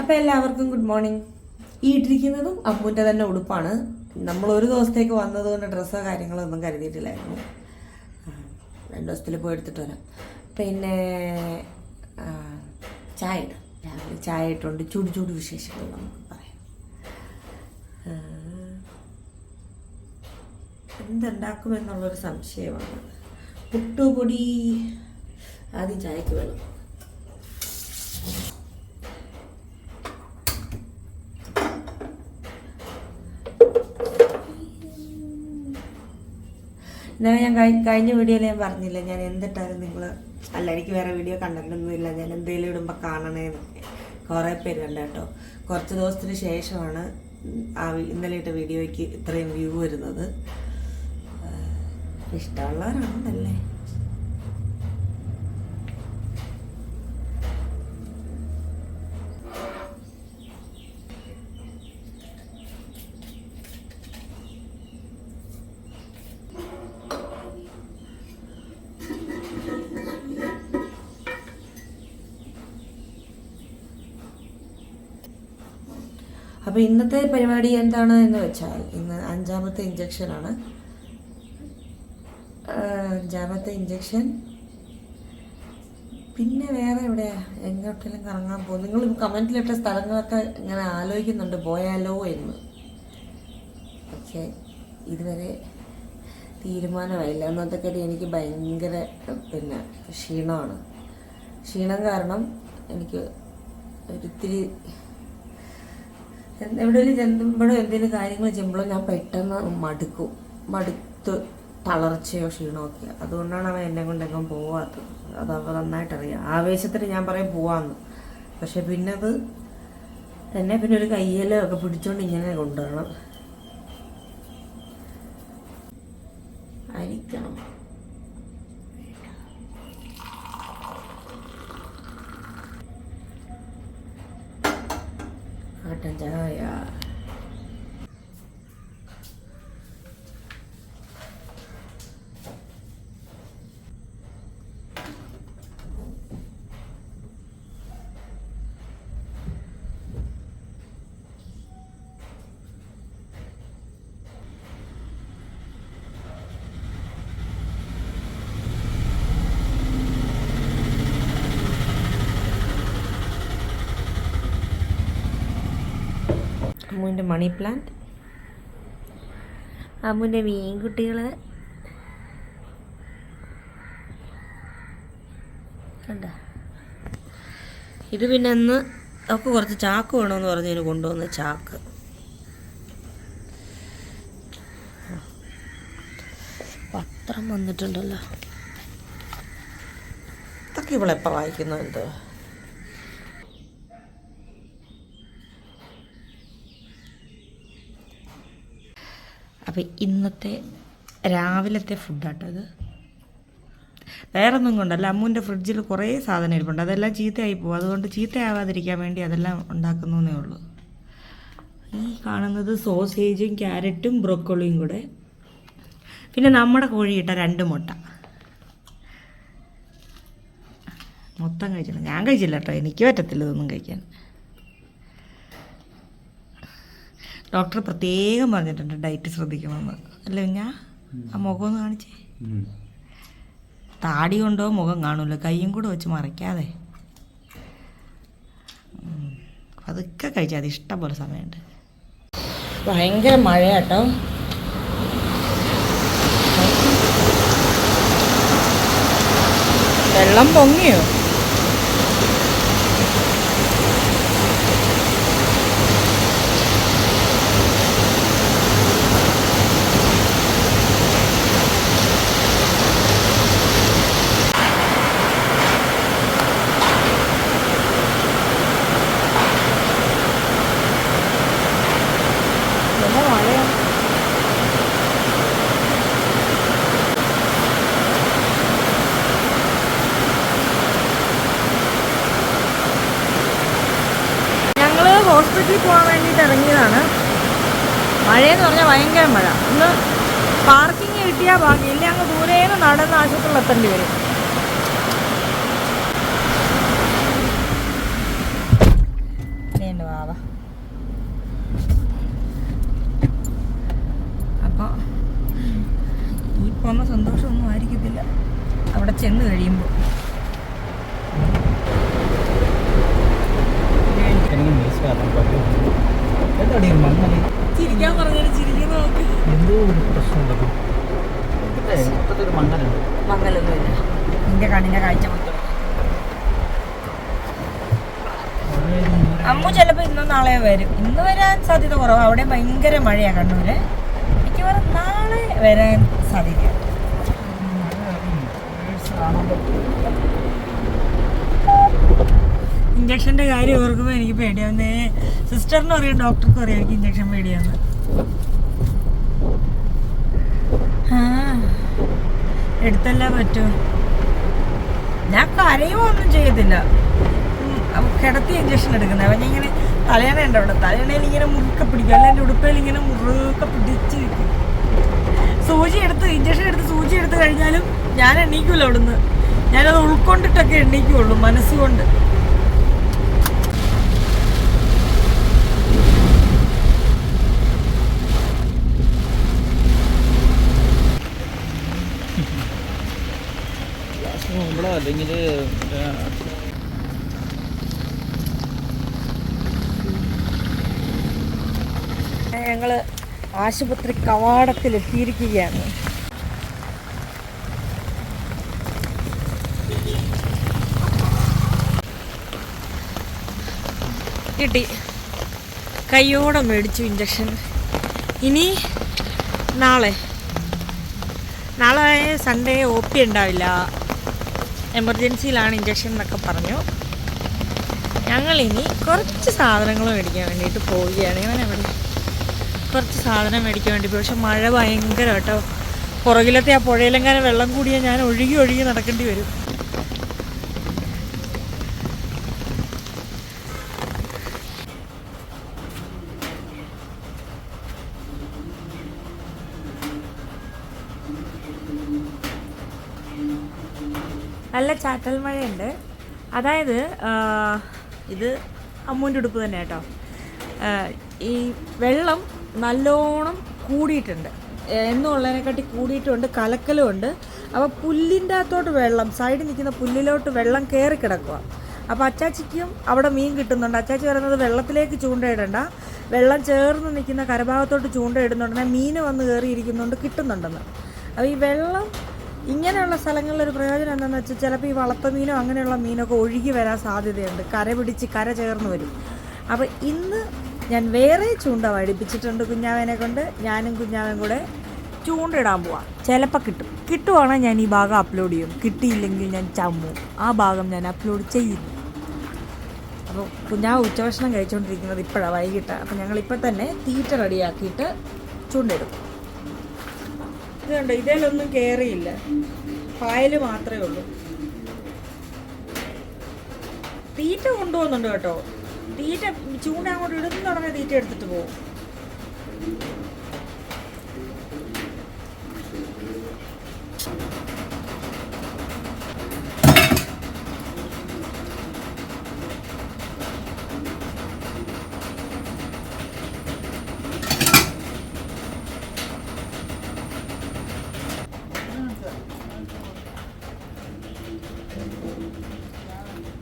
അപ്പോൾ എല്ലാവർക്കും good morning ഈ ഇട്ടിരിക്കുന്നതും അമ്മുന്റെ തന്നെ ഉടുപ്പാണ്. നമ്മൾ ഒരു ദിവസത്തേക്ക് വന്നതുകൊണ്ട് ഡ്രസ്സോ കാര്യങ്ങളോ ഒന്നും കരുതിയിട്ടില്ലായിരുന്നു. രണ്ട് ദിവസത്തിൽ പോയി എടുത്തിട്ട് വരാം. പിന്നെ ചായ രാവിലെ ചായ ഇട്ടുണ്ട് ചൂട് ചൂട് വിശേഷങ്ങൾ നമുക്ക് പറയാം. എന്തുണ്ടാക്കുമെന്നുള്ളൊരു സംശയമാണ്. പുട്ടുപൊടി ആദ്യം ചായക്ക് വേണം ഇന്നലെ ഞാൻ കഴിഞ്ഞ വീഡിയോയിൽ ഞാൻ പറഞ്ഞില്ല ഞാൻ എന്തിട്ടാലും നിങ്ങൾ അല്ല എനിക്ക് വേറെ വീഡിയോ കണ്ടിട്ടൊന്നുമില്ല. ഞാൻ എന്തെങ്കിലും ഇടുമ്പോൾ കാണണേന്നൊക്കെ കുറേ പേര് കണ്ട കേട്ടോ. കുറച്ച് ദിവസത്തിന് ശേഷമാണ് ആ ഇന്നലെ ഇട്ട വീഡിയോയ്ക്ക് ഇത്രയും വ്യൂ വരുന്നത്. ഇഷ്ടമുള്ളവരാണെന്നല്ലേ? അപ്പോൾ ഇന്നത്തെ പരിപാടി എന്താണ് എന്ന് വെച്ചാൽ ഇന്ന് അഞ്ചാമത്തെ ഇഞ്ചക്ഷനാണ് അഞ്ചാമത്തെ ഇഞ്ചക്ഷൻ പിന്നെ വേറെ എവിടെയാ? എങ്ങോട്ടെങ്കിലും കറങ്ങാൻ പോകും. നിങ്ങൾ കമന്റിലിട്ട സ്ഥലങ്ങളൊക്കെ ഇങ്ങനെ ആലോചിക്കുന്നുണ്ട്. പോയാലോ എന്ന്. പക്ഷേ ഇതുവരെ തീരുമാനമായില്ല. അന്നത്തെ എനിക്ക് ഭയങ്കര പിന്നെ ക്ഷീണമാണ്. ക്ഷീണം കാരണം എനിക്ക് ഒരിത്തിരി എവിടെയെങ്കിലും ചെല്ലുമ്പോഴോ എന്തെങ്കിലും കാര്യങ്ങൾ ചെയ്യുമ്പോഴോ ഞാൻ പെട്ടെന്ന് മടുക്കും. മടുത്ത് തളർച്ചയോ ക്ഷീണമോ ഒക്കെ അതുകൊണ്ടാണ് അവൻ എന്നെ കൊണ്ടെങ്ങും പോവാത്തത്. അത് അവ നന്നായിട്ടറിയാം. ആവേശത്തിന് ഞാൻ പറയും പോവാന്ന്. പക്ഷെ പിന്നെ അത് എന്നെ പിന്നെ ഒരു കയ്യലോ ഒക്കെ പിടിച്ചോണ്ട് ഇങ്ങനെ കൊണ്ടുവരണം. അരിക്കണം കട്ടൻ ചായ അമ്മുവിന്റെ മണി പ്ലാന്റ് അമ്മുവിന്റെ മീൻകുട്ടികൾ. ഇത് പിന്നെ അന്ന് ഒക്കെ കുറച്ച് ചാക്ക് വേണമെന്ന് പറഞ്ഞതിന് കൊണ്ടുവന്ന ചാക്ക്. പത്രം വന്നിട്ടുണ്ടല്ലോ. ഇതൊക്കെ ഇവളെപ്പോൾ വായിക്കുന്നു അപ്പോൾ ഇന്നത്തെ രാവിലത്തെ ഫുഡാട്ടോ അത്. വേറെ ഒന്നും കൊണ്ടല്ല അമ്മുവിന്റെ ഫ്രിഡ്ജിൽ കുറേ സാധനം ഇരിപ്പുണ്ട്. അതെല്ലാം ചീത്തയായി പോകും അതുകൊണ്ട് ചീത്തയാവാതിരിക്കാൻ വേണ്ടി അതെല്ലാം ഉണ്ടാക്കുന്നേ ഉള്ളൂ. ഈ കാണുന്നത് സോസേജും ക്യാരറ്റും ബ്രോക്കോളിയും കൂടെ. പിന്നെ നമ്മുടെ കോഴിയിട്ട രണ്ട് മുട്ട. മൊത്തം കഴിച്ചില്ല ഞാൻ കഴിച്ചില്ല കേട്ടോ. എനിക്ക് പറ്റത്തില്ല ഇതൊന്നും കഴിക്കാൻ. ഡോക്ടർ പ്രത്യേകം പറഞ്ഞിട്ടുണ്ട് ഡയറ്റ് ശ്രദ്ധിക്കണമെന്ന്. അല്ല ഞാൻ ആ മുഖം ഒന്ന് കാണിച്ചേ താടി കൊണ്ടോ മുഖം കാണൂല. കൈയും കൂടെ വെച്ച് മറയ്ക്കാതെ അതൊക്കെ കഴിച്ചാൽ അത് ഇഷ്ടംപോലെ സമയമുണ്ട്. ഭയങ്കര മഴയാട്ടോ. വെള്ളം പൊങ്ങിയോ? ഒന്ന് ആശുപത്രിയിൽ എത്തേണ്ടി വരും. വാവ ഈ പോകുന്ന സന്തോഷമൊന്നും ആയിരിക്കത്തില്ല. അവിടെ ചെന്ന് കഴിയുമ്പോൾ ഇന്നും നാളെ വരും. ഇന്ന് വരാൻ സാധ്യത കുറവാണ് അവിടെ ഭയങ്കര മഴയാണ് കണ്ണൂര്. മിക്കവാറും നാളെ വരാൻ സാധ്യത ഇഞ്ചക്ഷന്റെ കാര്യം ഓർക്കുമ്പോൾ എനിക്ക് പേടിയാവുന്നേ. സിസ്റ്ററിനും അറിയാം ഡോക്ടർക്കും അറിയാം എനിക്ക് ഇഞ്ചക്ഷൻ പേടിയാന്ന്. ആ എടുത്തല്ലേ പറ്റൂ. ഞാൻ കരയുമോ ഒന്നും ചെയ്യത്തില്ല കിടത്തി ഇഞ്ചക്ഷൻ എടുക്കുന്നത്. അവൻ ഇങ്ങനെ തലയണ ഉണ്ട് അവിടെ തലയണയിൽ ഇങ്ങനെ മുറുക്കെ പിടിക്കും. അല്ല എന്റെ ഉടുപ്പയിൽ ഇങ്ങനെ മുറുക്കെ പിടിച്ച് നിൽക്കും സൂചി എടുത്ത് ഇഞ്ചക്ഷൻ എടുത്ത് സൂചി എടുത്ത് കഴിഞ്ഞാലും ഞാൻ എണ്ണീക്കൂല അവിടുന്ന്. ഞാനത് ഉൾക്കൊണ്ടിട്ടൊക്കെ എണ്ണീക്കുള്ളൂ മനസ്സുകൊണ്ട്. അല്ലെങ്കിൽ ഞങ്ങൾ ആശുപത്രി കവാടത്തിൽ എത്തിയിരിക്കുകയാണ് കിട്ടി കയ്യോടെ മേടിച്ചു ഇഞ്ചക്ഷൻ ഇനി നാളെ. നാളെ സൺഡേ ഒ പി ഉണ്ടാവില്ല. എമർജൻസിയിലാണ് ഇഞ്ചക്ഷൻ എന്നൊക്കെ പറഞ്ഞു. ഞങ്ങളിനി കുറച്ച് സാധനങ്ങൾ മേടിക്കാൻ വേണ്ടിയിട്ട് പോവുകയാണ്. എവിടെ? കുറച്ച് സാധനം മേടിക്കാൻ വേണ്ടി പോയി. പക്ഷെ മഴ ഭയങ്കര കേട്ടോ. പുറകിലത്തെ ആ പുഴയിലെങ്ങാനും വെള്ളം കൂടിയാൽ ഞാൻ ഒഴുകി ഒഴുകി നടക്കേണ്ടി വരും. നല്ല ചാറ്റൽ മഴയുണ്ട്. അതായത് ഇത് അമ്മൂന്റെ ഉടുപ്പ് തന്നെ കേട്ടോ. ഈ വെള്ളം നല്ലോണം കൂടിയിട്ടുണ്ട്. എന്നുള്ളതിനെക്കാട്ടി കലക്കലും ഉണ്ട്. അപ്പോൾ പുല്ലിന്റെ അകത്തോട്ട് വെള്ളം സൈഡിൽ നിൽക്കുന്ന പുല്ലിലോട്ട് വെള്ളം കയറി കിടക്കുക. അപ്പോൾ അച്ചാച്ചിക്കും അവിടെ മീൻ കിട്ടുന്നുണ്ട്. അച്ചാച്ചി പറയുന്നത് വെള്ളത്തിലേക്ക് ചൂണ്ടയിടണ്ട. വെള്ളം ചേർന്ന് നിൽക്കുന്ന കരഭാഗത്തോട്ട് ചൂണ്ടയിടുന്നുണ്ടെങ്കിൽ മീൻ വന്ന് കയറിയിരിക്കുന്നുണ്ട് കിട്ടുന്നുണ്ടെന്ന്. അപ്പോൾ ഈ വെള്ളം ഇങ്ങനെയുള്ള സ്ഥലങ്ങളിലൊരു പ്രയോജനം എന്താണെന്ന് വെച്ചാൽ ചിലപ്പോൾ ഈ വളർത്ത മീനോ അങ്ങനെയുള്ള മീനൊക്കെ ഒഴുകി വരാൻ സാധ്യതയുണ്ട്. കര പിടിച്ച് കര ചേർന്ന് വരും. അപ്പോൾ ഇന്ന് ഞാൻ വേറെ ചൂണ്ട വടിപ്പിച്ചിട്ടുണ്ട് കുഞ്ഞാവനെ കൊണ്ട്. ഞാനും കുഞ്ഞാവൻ കൂടെ ചൂണ്ട ഇടാൻ പോവാം. ചിലപ്പോൾ കിട്ടും. കിട്ടുവാണെങ്കിൽ ഞാൻ ഈ ഭാഗം അപ്ലോഡ് ചെയ്യും. കിട്ടിയില്ലെങ്കിൽ ഞാൻ ചമ്മു. ആ ഭാഗം ഞാൻ അപ്ലോഡ് ചെയ്യുന്നു അപ്പോൾ കുഞ്ഞാവ് ഉച്ചഭക്ഷണം കഴിച്ചുകൊണ്ടിരിക്കുന്നത് ഇപ്പോഴാണ് വൈകിട്ട്. അപ്പോൾ ഞങ്ങളിപ്പോൾ തന്നെ തീറ്റ റെഡിയാക്കിയിട്ട് ചൂണ്ടയിടും. ഇതുണ്ട് ഇതിലൊന്നും കയറിയില്ല പായൽ മാത്രമേ ഉള്ളൂ. തീറ്റ കൊണ്ടുപോകുന്നുണ്ട് കേട്ടോ. തീറ്റ ചൂണ്ട അങ്ങോട്ട് ഇടുന്ന ഉടനെ തീറ്റ എടുത്തിട്ട് പോകും.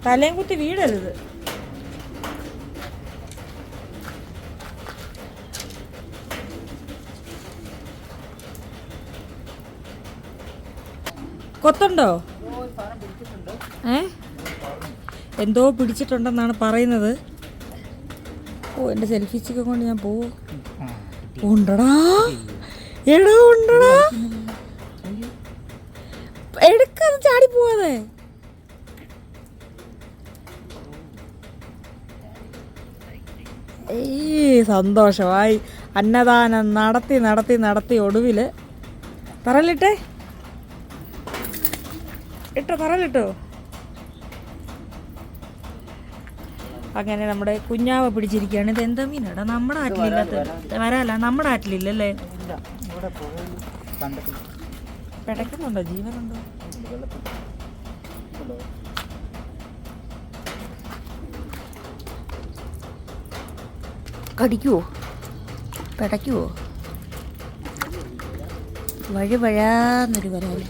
തലയും കുത്തി വീടരുത്. കൊത്തുണ്ടോ ഏ? എന്തോ പിടിച്ചിട്ടുണ്ടെന്നാണ് പറയുന്നത്. ഓ എന്റെ സെൽഫി സ്റ്റിക്ക് കൊണ്ട് ഞാൻ പോവോ. എടാ ഉണ്ടടാ. എടുക്കാതെ ചാടി പോവാതെ. സന്തോഷമായി. അന്നദാനം നടത്തി നടത്തി നടത്തി ഒടുവിൽ പറലിട്ടെ ഇട്ടോ പറഞ്ഞിട്ടോ അങ്ങനെ നമ്മുടെ കുഞ്ഞാവ പിടിച്ചിരിക്കുകയാണ്. ഇത് എന്താ മീനാടാ? നമ്മുടെ ആറ്റിലില്ലാത്ത വരാല നമ്മുടെ ആറ്റിലില്ലല്ലേ? പിടയ്ക്കുന്നുണ്ടോ ജീവനുണ്ടോ? കടിക്കുവോ? പിടയ്ക്കുവോ വഴി വഴാന്നൊരു വരാൽ.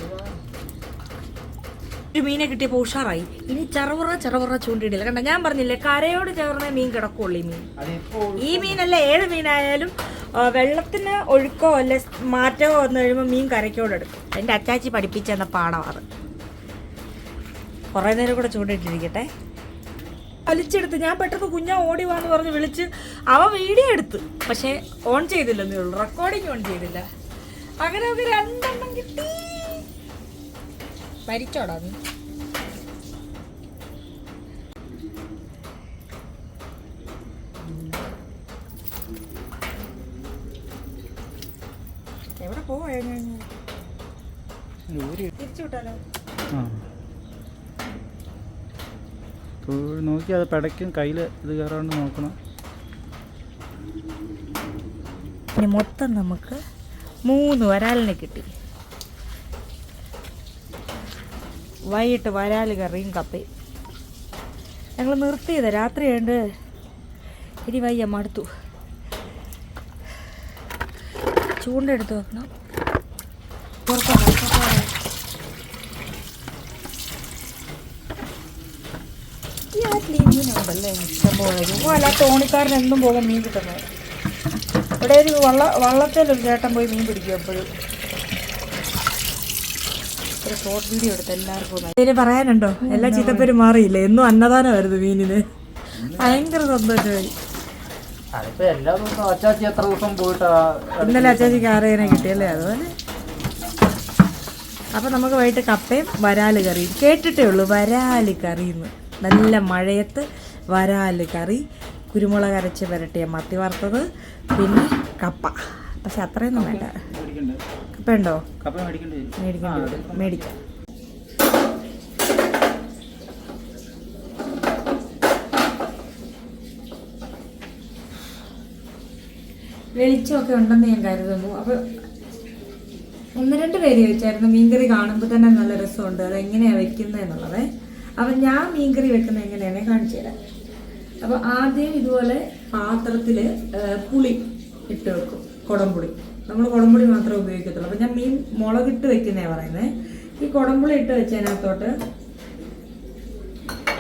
ഒരു മീനെ കിട്ടിയപ്പോൾ ഉഷാറായി. ഇനി ചെറുപുറ ചെറുപുറ ചൂണ്ടിടില്ല കണ്ട ഞാൻ പറഞ്ഞില്ലേ കരയോട് ചേർന്ന മീൻ കിടക്കുള്ളൂ ഈ മീൻ. ഈ മീനല്ല ഏത് മീനായാലും വെള്ളത്തിന് ഒഴുക്കോ അല്ലെ മാറ്റമോ വന്നു കഴിയുമ്പോൾ മീൻ കരയ്ക്കോട് എടുക്കും. എന്റെ അച്ചാച്ചി പഠിപ്പിച്ചെന്ന പാഠമാണ് കുറേ നേരം കൂടെ ചൂണ്ടിട്ടിരിക്കട്ടെ. വലിച്ചെടുത്ത് ഞാൻ പെട്ടെന്ന് കുഞ്ഞാ ഓടി വാന്ന് പറഞ്ഞ് വിളിച്ച് അവ വീഡിയോ എടുത്ത്. പക്ഷേ ഓൺ ചെയ്തില്ലെന്നേ ഉള്ളൂ. റെക്കോർഡിങ് ഓൺ ചെയ്തില്ല. അങ്ങനെ അവർ രണ്ടെണ്ണം കിട്ടി. പരിച്ചോടാ നീ. എവിടെ പോവാ ഞാൻ തിരിച്ചു വിട്ടാലോ? നോക്കി അത് പടയ്ക്കും കയ്യിൽ ഇത് കയറാണ്ട് നോക്കണം. ഇനി മൊത്തം നമുക്ക് മൂന്ന് വരാലിനെ കിട്ടി. വൈകിട്ട് വരാൽ കറിയും കപ്പയും ഞങ്ങൾ നിർത്തിയത്. രാത്രി ഉണ്ട് ഇനി വയ്യ മടുത്തു. ചൂണ്ടെടുത്ത് വെക്കണം. ഈ ആറ്റിൽ എന്നും പോകും മീൻ കിട്ടുന്നത്. ഇവിടെ ഒരു വള്ള വള്ളത്തിലൊരു ചേട്ടൻ പോയി മീൻ പിടിക്കും എപ്പോഴും. ഒരു ഷോർട്ട് വീഡിയോ എടുത്ത് എല്ലാവർക്കും ഇതിന് പറയാനുണ്ടോ? എല്ലാ ചീത്തപ്പേരും മാറിയില്ല? എന്നും അന്നദാനമായിരുന്നു മീനിന്. ഭയങ്കര സന്തോഷമായി. ഇന്നലെ അച്ചാച്ചിക്ക് ആറേനെ കിട്ടിയല്ലേ അതുപോലെ. അപ്പൊ നമുക്ക് വൈകിട്ട് കപ്പയും വരാൽ കറിയും. കേട്ടിട്ടേ ഉള്ളൂ വരാൽ കറിന്ന്. നല്ല മഴയത്ത് വരാൽ കറി. കുരുമുളക് അരച്ച് പുരട്ടിയ മത്തി വറുത്തത്. പിന്നെ കപ്പ. പക്ഷെ അത്രയൊന്നും വേണ്ട. കപ്പ ഉണ്ടോ കപ്പ മേടിക്കണ്ടേ മേടിക്കേണ്ടി വരും. മേടിക്കാം. വെളിച്ചമൊക്കെ ഉണ്ടെന്ന് ഞാൻ കരുതുന്നു. അപ്പോൾ ഒന്ന് രണ്ട് പേര് ചോദിച്ചായിരുന്നു മീൻകറി കാണുമ്പോൾ തന്നെ നല്ല രസമുണ്ട്. അത് എങ്ങനെയാണ് വെക്കുന്നതെന്നുള്ളത് അപ്പം ഞാൻ മീൻകറി വെക്കുന്നത് എങ്ങനെയാണ് കാണിച്ചു തരാം. അപ്പോൾ ആദ്യം ഇതുപോലെ പാത്രത്തിൽ പുളി ഇട്ട് വെക്കും. കുടംപുളി നമ്മൾ കുടംപുളി മാത്രമേ ഉപയോഗിക്കത്തുള്ളൂ. അപ്പം ഞാൻ മീൻ മുളകിട്ട് വെക്കുന്നേ പറയുന്നത് ഈ കുടംപുളി ഇട്ട് വെച്ചതിനകത്തോട്ട്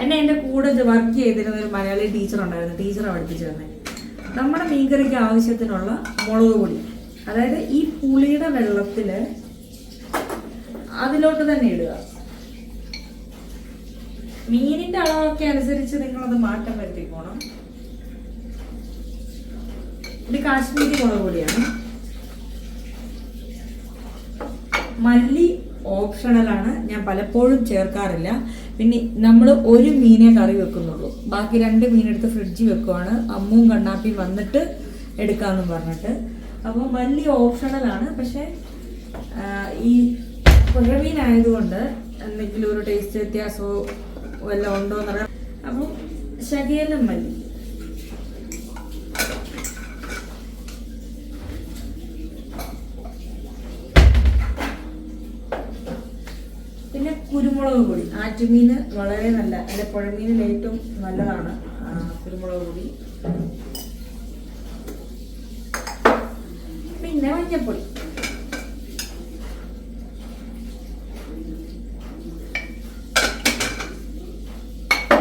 എന്നെ എന്റെ കൂടെ വർക്ക് ചെയ്തിരുന്ന ഒരു മലയാളി ടീച്ചർ ഉണ്ടായിരുന്നു. ടീച്ചറെ പഠിപ്പിച്ചു തന്നെ. നമ്മുടെ മീൻകറിക്ക് ആവശ്യത്തിനുള്ള മുളക് പൊടി. അതായത് ഈ പുളിയുടെ വെള്ളത്തിൽ അതിലോട്ട് തന്നെ ഇടുക. മീനിന്റെ അളവൊക്കെ അനുസരിച്ച് നിങ്ങളത് മാറ്റം വരുത്തിക്കോണം ഇത് കാശ്മീരി മുളക് പൊടിയാണ്. മല്ലി ഓപ്ഷണലാണ് ഞാൻ പലപ്പോഴും ചേർക്കാറില്ല. പിന്നെ നമ്മൾ ഒരു മീനെ കറി വെക്കുന്നുള്ളൂ. ബാക്കി രണ്ട് മീനെടുത്ത് ഫ്രിഡ്ജിൽ വെക്കുവാണ്. അമ്മും കണ്ണാപ്പിയും വന്നിട്ട് എടുക്കാമെന്നും പറഞ്ഞിട്ട്. അപ്പോൾ മല്ലി ഓപ്ഷണലാണ് പക്ഷേ ഈ പുഴമീനായതുകൊണ്ട് എന്തെങ്കിലും ഒരു ടേസ്റ്റ് വ്യത്യാസമോ വല്ലതും ഉണ്ടോ എന്നറിയാം അപ്പോൾ ശകേലം മല്ലി. കുരുമുളക് പൊടി. ആറ്റുമീന് വളരെ നല്ല അല്ലെ പുഴമീനിൽ ഏറ്റവും നല്ലതാണ് കുരുമുളക് പൊടി. പിന്നെ മഞ്ഞപ്പൊടി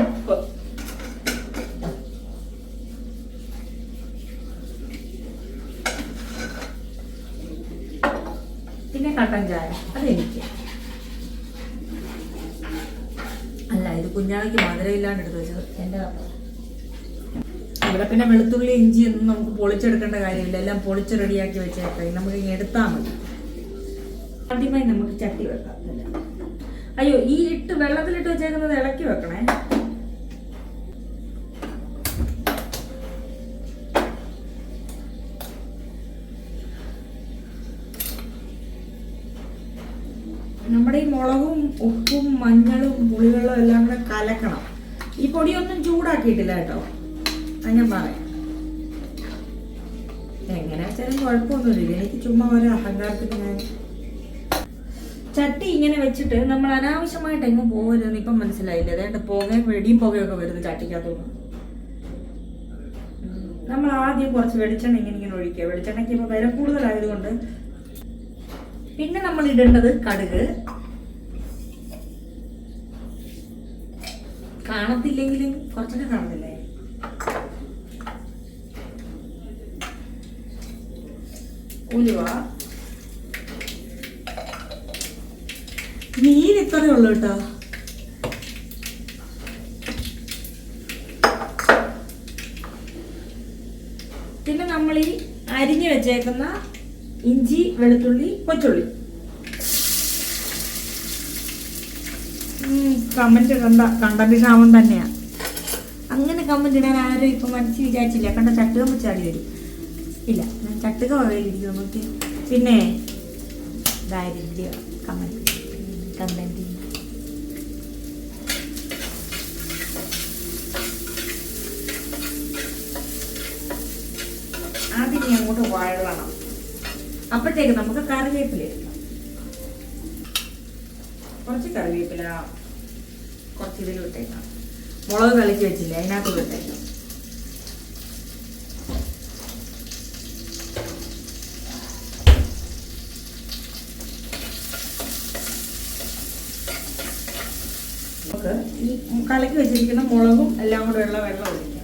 ഉപ്പ് പിന്നെ കട്ടൻ ചായ അതെനിക്ക് കുഞ്ഞാവയ്ക്ക് മധുരമില്ലാണ്ട് എടുത്ത് വെച്ചത്. എന്റെ ഇവിടെ പിന്നെ വെളുത്തുള്ളി ഇഞ്ചി ഒന്നും നമുക്ക് പൊളിച്ചെടുക്കേണ്ട കാര്യമില്ല. എല്ലാം പൊളിച്ച് റെഡിയാക്കി വെച്ചേക്കാം. നമുക്ക് ഇങ്ങനെ എടുത്താൽ മതി. ആദ്യമായി നമുക്ക് ചട്ടി വെക്കാം. അയ്യോ ഈ ഇട്ട് വെള്ളത്തിലിട്ട് വെച്ചേക്കുന്നത് ഇളക്കി വെക്കണേ. നമ്മുടെ ഈ മുളകും ഉപ്പും മഞ്ഞളും പുളിവെള്ളവും എല്ലാം കലക്കണം. ഈ പൊടിയൊന്നും ചൂടാക്കിയിട്ടില്ല കേട്ടോ. അത് ഞാൻ പറയാം. എങ്ങനെ വെച്ചാലും കുഴപ്പമൊന്നുമില്ല. എനിക്ക് ചുമ്മാ ഒരു അഹങ്കാരത്തിന് ഞാൻ ചട്ടി ഇങ്ങനെ വെച്ചിട്ട് നമ്മൾ അനാവശ്യമായിട്ട് എങ്ങും പോകരുതെന്ന് ഇപ്പം മനസ്സിലായില്ലേ? അതായത് പുകയും വെടിയും പുകയൊക്കെ വരുന്നു ചട്ടിക്കകത്തുനിന്ന്. നമ്മൾ ആദ്യം കുറച്ച് വെളിച്ചെണ്ണ ഇങ്ങനെ ഇങ്ങനെ ഒഴിക്കുക. വെളിച്ചെണ്ണയ്ക്ക് ഇപ്പോൾ വില കൂടുതലായതുകൊണ്ട് പിന്നെ നമ്മൾ ഇടേണ്ടത് കടുക്. കാണത്തില്ലെങ്കിലും കുറച്ചൊക്കെ കാണത്തില്ലേ ഉലുവ. മീൻ ഇത്രയേ ഉള്ളൂ കേട്ടോ. പിന്നെ നമ്മൾ ഈ അരിഞ്ഞു വെച്ചേക്കുന്ന ഇഞ്ചി വെളുത്തുള്ളി കൊച്ചുള്ളി. കമന്റ് കണ്ട കണ്ടന്റ് ക്ഷാമം തന്നെയാ. അങ്ങനെ കമന്റ് ഇടാൻ ആരും ഇപ്പൊ മനസ്സിൽ വിചാരിച്ചില്ല. കണ്ട ചട്ടുകം വെച്ചാടി വരും. ഇല്ല ഞാൻ ചട്ടുക വഴിയിരിക്കും നമുക്ക് പിന്നെ ദാരിദ്ര്യ കമന്റ് നീ അങ്ങോട്ട് വഴളണം അപ്പോഴത്തേക്ക് നമുക്ക് കറിവേപ്പില ഇടണം കുറച്ച് കറിവേപ്പില കുറച്ച് ഇതിൽ ഇട്ടേക്കാം. മുളക് കളിച്ച് വെച്ചില്ലേ അതിനകത്ത് ഇട്ടേക്കാം നമുക്ക് ഈ കലക്കി വെച്ചിരിക്കുന്ന മുളകും എല്ലാം കൂടെ ഉള്ള വെള്ളം ഒഴിക്കാം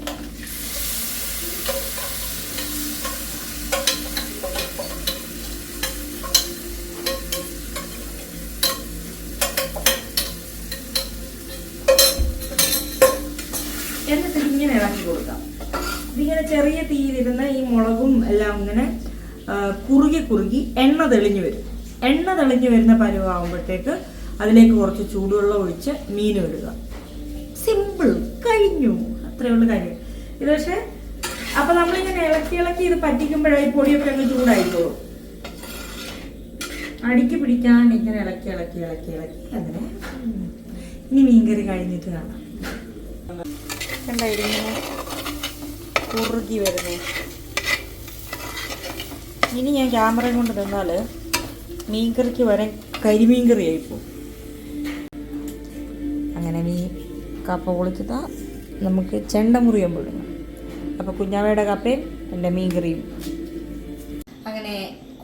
എന്നിട്ട് ഇങ്ങനെ ഇളക്കി കൊടുക്കാം. ഇതിങ്ങനെ ചെറിയ തീയിലിരുന്ന ഈ മുളകും എല്ലാം ഇങ്ങനെ കുറുകി കുറുകി എണ്ണ തെളിഞ്ഞു വരും. എണ്ണ തെളിഞ്ഞു വരുന്ന പരുവാകുമ്പോഴത്തേക്ക് അതിലേക്ക് കുറച്ച് ചൂടുവെള്ളം ഒഴിച്ച് മീനും ഇടുക. സിമ്പിൾ കഴിഞ്ഞു. അത്രയുള്ള കാര്യം. ഇത് പക്ഷേ അപ്പൊ നമ്മളിങ്ങനെ ഇളക്കി ഇളക്കി ഇത് പറ്റിക്കുമ്പോഴേ ഈ പൊടിയൊക്കെ അങ്ങ് ചൂടായിക്കോളും. അടിക്ക് പിടിക്കാൻ ഇങ്ങനെ ഇളക്കി ഇളക്കി ഇളക്കി ഇളക്കി അങ്ങനെ. ഇനി മീൻകറി കഴിഞ്ഞിട്ട് കാണാം. കണ്ട ഇതിങ്ങനെ കുറുകി വരുന്നു. ഇനി ഞാൻ ക്യാമറ കൊണ്ട് നിന്നാൽ മീൻകറിക്ക് വരെ കരിമീൻ കറി ആയിപ്പോ അങ്ങനെ മീൻ കപ്പ പൊളിച്ചതാ നമുക്ക് ചെണ്ടമുറിയാൻ പോയിരുന്നു അപ്പോൾ കുഞ്ഞാവയുടെ കപ്പയും എന്റെ മീൻകറിയും. അങ്ങനെ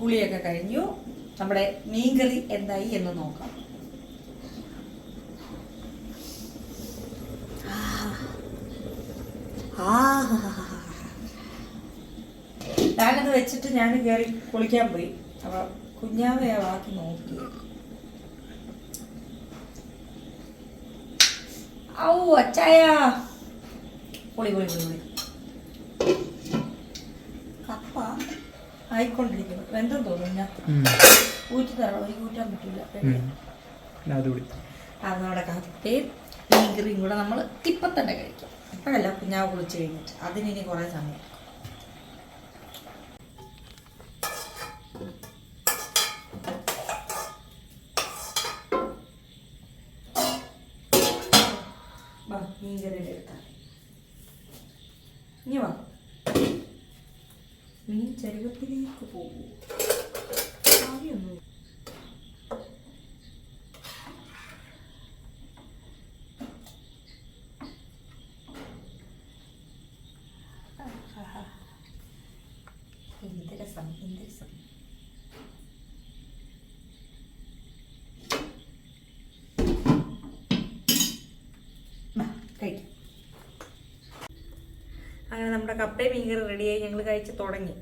കുളിയൊക്കെ കഴിഞ്ഞു. നമ്മുടെ മീൻകറി എന്തായി എന്ന് നോക്കാം. ഞാനത് വെച്ചിട്ട് ഞാൻ കയറി കുളിക്കാൻ പോയി. അപ്പൊ കുഞ്ഞാവയെ വാക്കി നോക്കി. ഔ അച്ചായ. പൊളി പൊളി പൊളി പൊളി. കപ്പ ആയിക്കൊണ്ടിരിക്കുന്നു. എന്തോ തോന്നുന്നു ഞാൻ ഊറ്റി തരണം എനിക്ക് ഊറ്റാൻ പറ്റില്ല അതോടെ കപ്പയും മീൻകറിയും കൂടെ നമ്മൾ ഇപ്പം തന്നെ കഴിക്കും. ഇപ്പോഴല്ല കുഞ്ഞാവ് കുളിച്ച് കഴിഞ്ഞിട്ട്. അതിനി കുറേ സമയം. ഇനി വാ. മീൻ ചരുവത്തിലേക്ക് പോകൂ. ആവിയൊന്നും എന്ത് രസം എന്ത് രസം വാ, കഴിക്കാം അങ്ങനെ നമ്മുടെ കപ്പയും മീൻകറി റെഡിയായി ഞങ്ങൾ കഴിച്ച് തുടങ്ങി.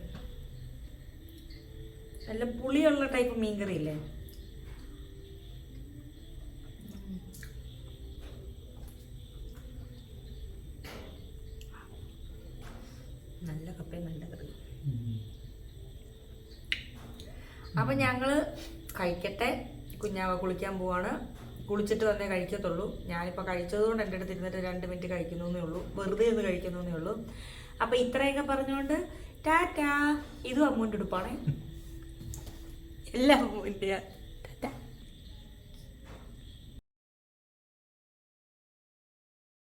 നല്ല പുളിയുള്ള ടൈപ്പ് മീൻകറി ഇല്ലേ നല്ല കപ്പയും നല്ല കറി അപ്പം ഞങ്ങൾ കഴിക്കട്ടെ. കുഞ്ഞാവ കുളിക്കാൻ പോവാണ്. കുളിച്ചിട്ട് തന്നെ കഴിക്കത്തുള്ളൂ. ഞാനിപ്പോൾ കഴിച്ചതുകൊണ്ട് എന്റെ അടുത്ത് ഇരുന്നിട്ട് രണ്ട് മിനിറ്റ് കഴിക്കുന്നേ ഉള്ളൂ. വെറുതെ ഒന്ന് കഴിക്കുന്നേ ഉള്ളൂ. അപ്പം ഇത്രയൊക്കെ പറഞ്ഞുകൊണ്ട് ടാറ്റാ. ഇതും അമ്മൂന്റെ ഉടുപ്പാണേ എല്ലാം അമ്മൂന്റെയാ